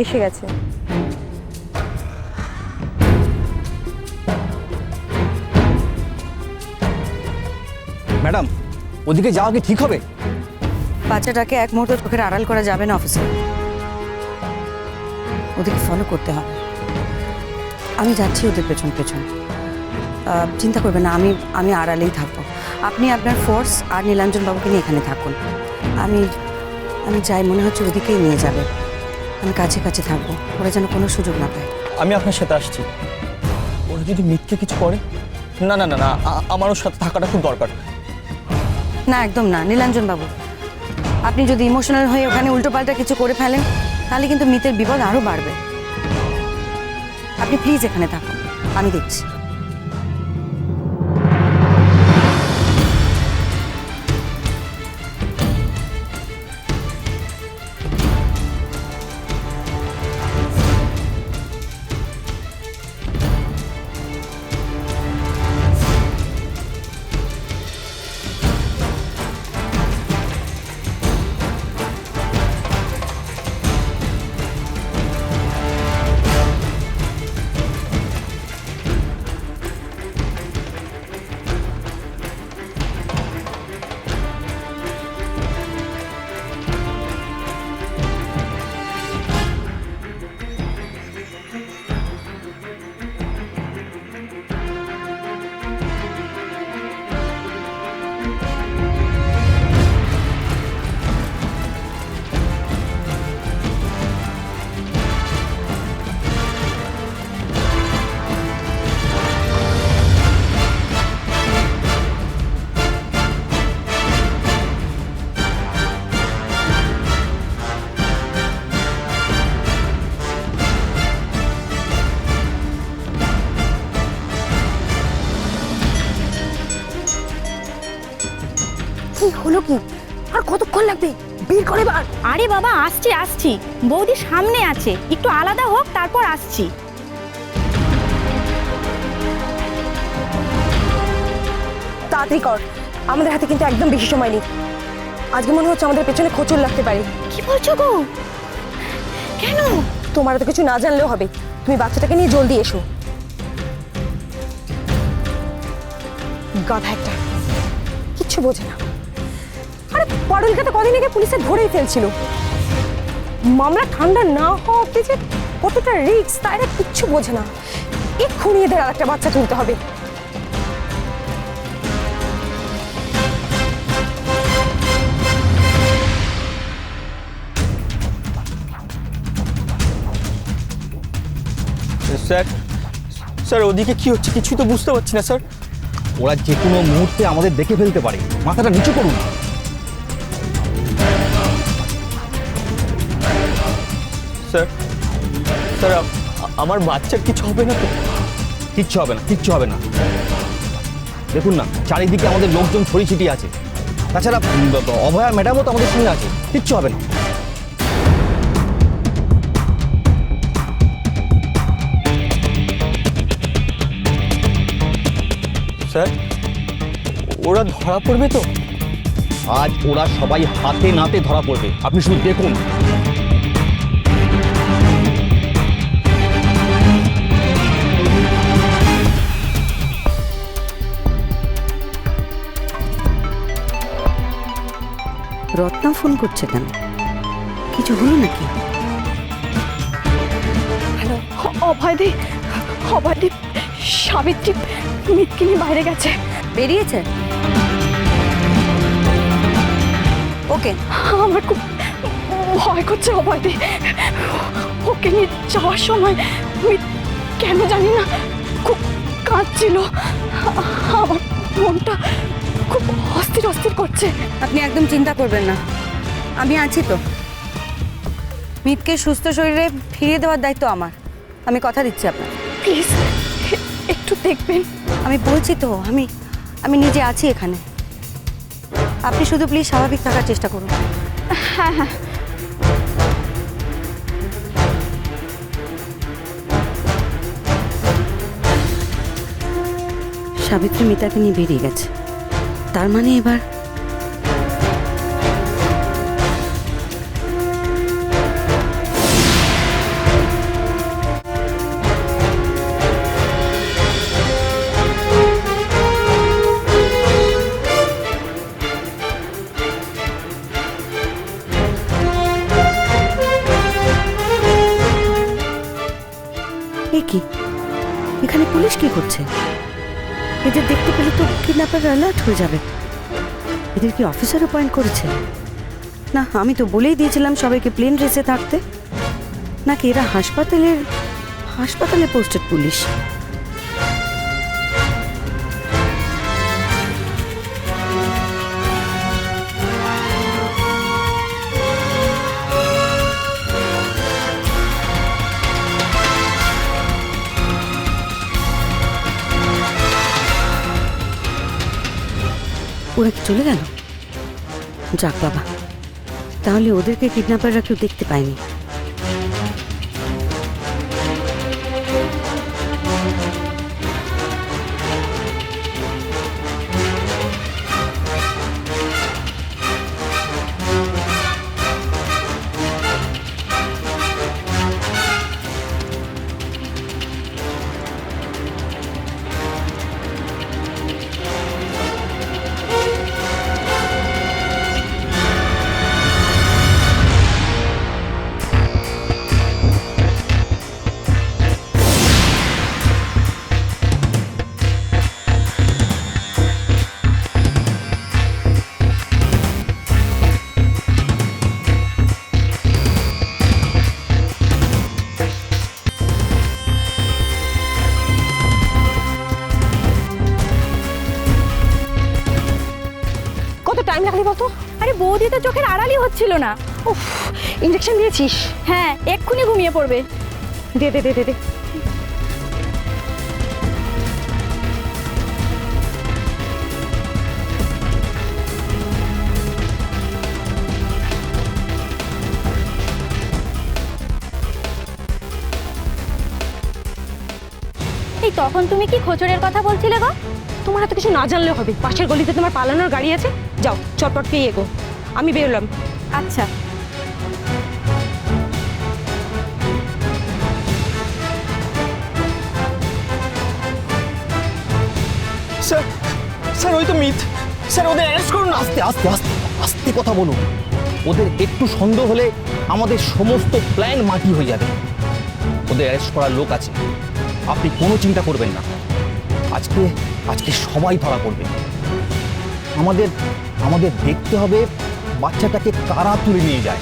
এসে গেছে। ম্যাডাম ওদিকে যাওয়া কি ঠিক হবে? বাচ্চাটাকে এক মুহূর্ত চোখের আড়াল করা যাবে না অফিসে ওদেরকে ফলো করতে হবে। আমি যাচ্ছি ওদের পেছন পেছন। আহ, চিন্তা করবেন না আমি আমি আড়ালেই থাকব। আপনি আপনার ফোর্স আর নীলাঞ্জন বাবুকে নিয়ে এখানে থাকুন। আমি আমি যাই মনে হচ্ছে ওদিকেই নিয়ে যাবে। আমি কাছে কাছে থাকব। ওরা যেন কোনো সুযোগ না পায়। আমি আপনার সাথে আসছি। ওরা যদি মিথ্যে কিছু করে? না না না না আ- আমার ওর সাথে থাকাটা খুব দরকার। না একদম না নীলাঞ্জন বাবু। আপনি যদি ইমোশনাল হয়ে ওখানে উল্টোপাল্টা কিছু করে ফেলেন তাহলে কিন্তু মিতের বিপদ আরও বাড়বে। আপনি প্লিজ এখানে থাকুন আমি দেখছি। কি হলো কি? আর কতক্ষণ লাগবে? বের করে বার আরে বাবা আসছি আসছি। বৌদি সামনে আছে। একটু আলাদা হোক তারপর আসছি। তাড়াতাড়ি কর। আমাদের হাতে কিন্তু একদম বেশি সময় নেই। আজকে মনে হচ্ছে আমাদের পেছনে খোঁচর লাগতে পারে। কি বলছো গো? কেন? তোমার তো কিছু না জানলেও হবে। তুমি বাচ্চাটাকে নিয়ে জলদি এসো। গাধা একটা। কিচ্ছু বোঝে না। আরে তো কদিন আগে পুলিশে ধরেই ফেলছিল। মামলা ঠান্ডা না হওয়া অব্দি যে কতটা রিস্ক তা এরা কিচ্ছু বোঝে না। এক্ষুনি এদের আর একটা বাচ্চা তুলতে হবে। স্যার স্যার, ওদিকে কি হচ্ছে কিছুই তো বুঝতে পারছি না, স্যার। ওরা যে কোনো মুহূর্তে আমাদের দেখে ফেলতে পারে। মাথাটা নিচু করুন। স্যার। স্যার আমার বাচ্চার কিছু হবে না তো? কিচ্ছু হবে না কিচ্ছু হবে না। দেখুন না চারিদিকে আমাদের লোকজন ছড়ি ছিটিয়ে আছে। তাছাড়া অভয়া ম্যাডামও তো আমাদের সঙ্গে আছে কিচ্ছু হবে না। স্যার ওরা ধরা পড়বে তো? আজ ওরা সবাই হাতে নাতে ধরা পড়বে। আপনি শুধু দেখুন। রত্না ফোন করছে কেন? কিছু হলো নাকি? হ্যালো অভয়দি অভয়দি সাবিত্রী মিটকে নিয়ে বাইরে গেছে। বেরিয়েছে? ওকে। আমার খুব ভয় করছে অভয়দি ওকে নিয়ে যাওয়ার সময় কেন জানি না খুব কাঁদছিল। আমার মনটা খুব অস্থির অস্থির করছে। আপনি একদম চিন্তা করবেন না। আমি আছি তো। মিতকে সুস্থ শরীরে ফিরিয়ে দেওয়ার দায়িত্ব আমার। আমি কথা দিচ্ছি আপনার প্লিজ একটু দেখবেন। আমি বলছি তো আমি আমি নিজে আছি এখানে। আপনি শুধু প্লিজ স্বাভাবিক থাকার চেষ্টা করুন। হ্যাঁ হ্যাঁ। সাবিত্রী মিতাকে নিয়ে বেরিয়ে গেছে। তার মানে এবার? কি? এখানে পুলিশ কি করছে? এদের দেখতে পেলে তো কিডন্যাপার অ্যালার্ট হয়ে যাবে। এদের কি অফিসার অ্যাপয়েন্ট করেছে? না, আমি তো বলেই দিয়েছিলাম সবাইকে প্লেন রেসে থাকতে। নাকি এরা হাসপাতালের, হাসপাতালে পোস্টেড পুলিশ? ওরা কি চলে গেল যাক বাবা তাহলে ওদেরকে কিডন্যাপাররা কেউ দেখতে পায়নি কত বলতো? আরে বৌদি তো চোখের আড়ালই হচ্ছিল না। উফ ইঞ্জেকশন দিয়েছিস? হ্যাঁ এক্ষুনি ঘুমিয়ে পড়বে। দে দে দে দে দে। এই তখন তুমি কি খোচরের কথা বলছিলে গো? তোমার এত কিছু না জানলেও হবে। পাশের গলিতে তোমার পালানোর গাড়ি আছে? যাও চটপট পেয়ে এগো। আমি বেরোলাম। আচ্ছা। স্যার স্যার ওই তো মিথ। স্যার ওদের অ্যারেস্ট করুন। আস্তে আস্তে আস্তে আস্তে কথা বলুন। ওদের একটু সন্দেহ হলে আমাদের সমস্ত প্ল্যান মাটি হয়ে যাবে। ওদের অ্যারেস্ট করার লোক আছে। আপনি কোনো চিন্তা করবেন না। আজকে আজকে সবাই ধরা পড়বে। আমাদের আমাদের দেখতে হবে বাচ্চাটাকে কারা তুলে নিয়ে যায়।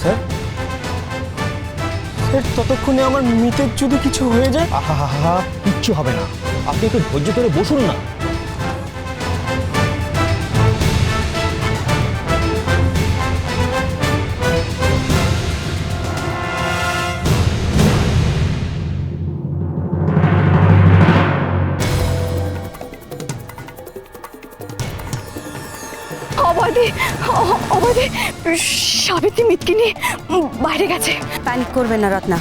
স্যার? স্যার ততক্ষণে আমার মৃতের যদি কিছু হয়ে যায়। আহা হা হা কিচ্ছু হবে না। আপনি একটু ধৈর্য করে বসুন না। অবাধে অবাধে সাবিত্রী মিতকে নিয়ে বাইরে গেছে। প্যানিক করবেন না রত্না।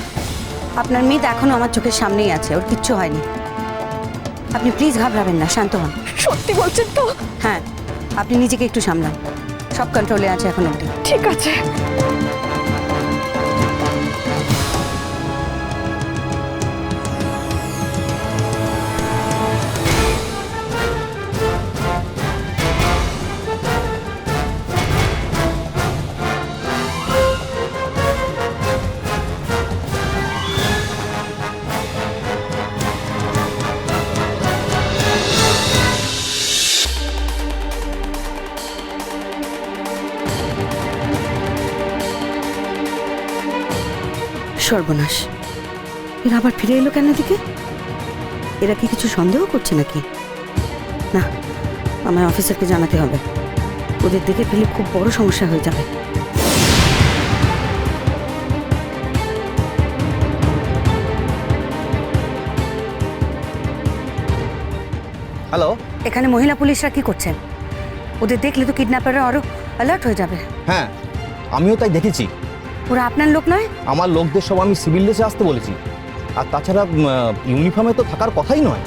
আপনার মিত এখনও আমার চোখের সামনেই আছে ওর কিচ্ছু হয়নি। আপনি প্লিজ ঘাবড়াবেন না শান্ত হন। সত্যি বলছেন তো? হ্যাঁ আপনি নিজেকে একটু সামলান। সব কন্ট্রোলে আছে এখন অবধি। ঠিক আছে। সর্বনাশ। এরা আবার ফিরে এলো কেন দিকে এরা কি কিছু সন্দেহ করছে নাকি? না আমার অফিসারকে জানাতে হবে। ওদের দেখে ফেলে খুব বড় সমস্যা হয়ে যাবে। হ্যালো? এখানে মহিলা পুলিশরা কি করছেন ওদের দেখলে তো কিডন্যাপাররা আরও অ্যালার্ট হয়ে যাবে। হ্যাঁ আমিও তাই দেখেছি। ওরা আপনার লোক নয়? আমার লোকদের সব আমি সিভিল ড্রেসে আসতে বলেছি। আর তাছাড়া ইউনিফর্মে তো থাকার কথাই নয়।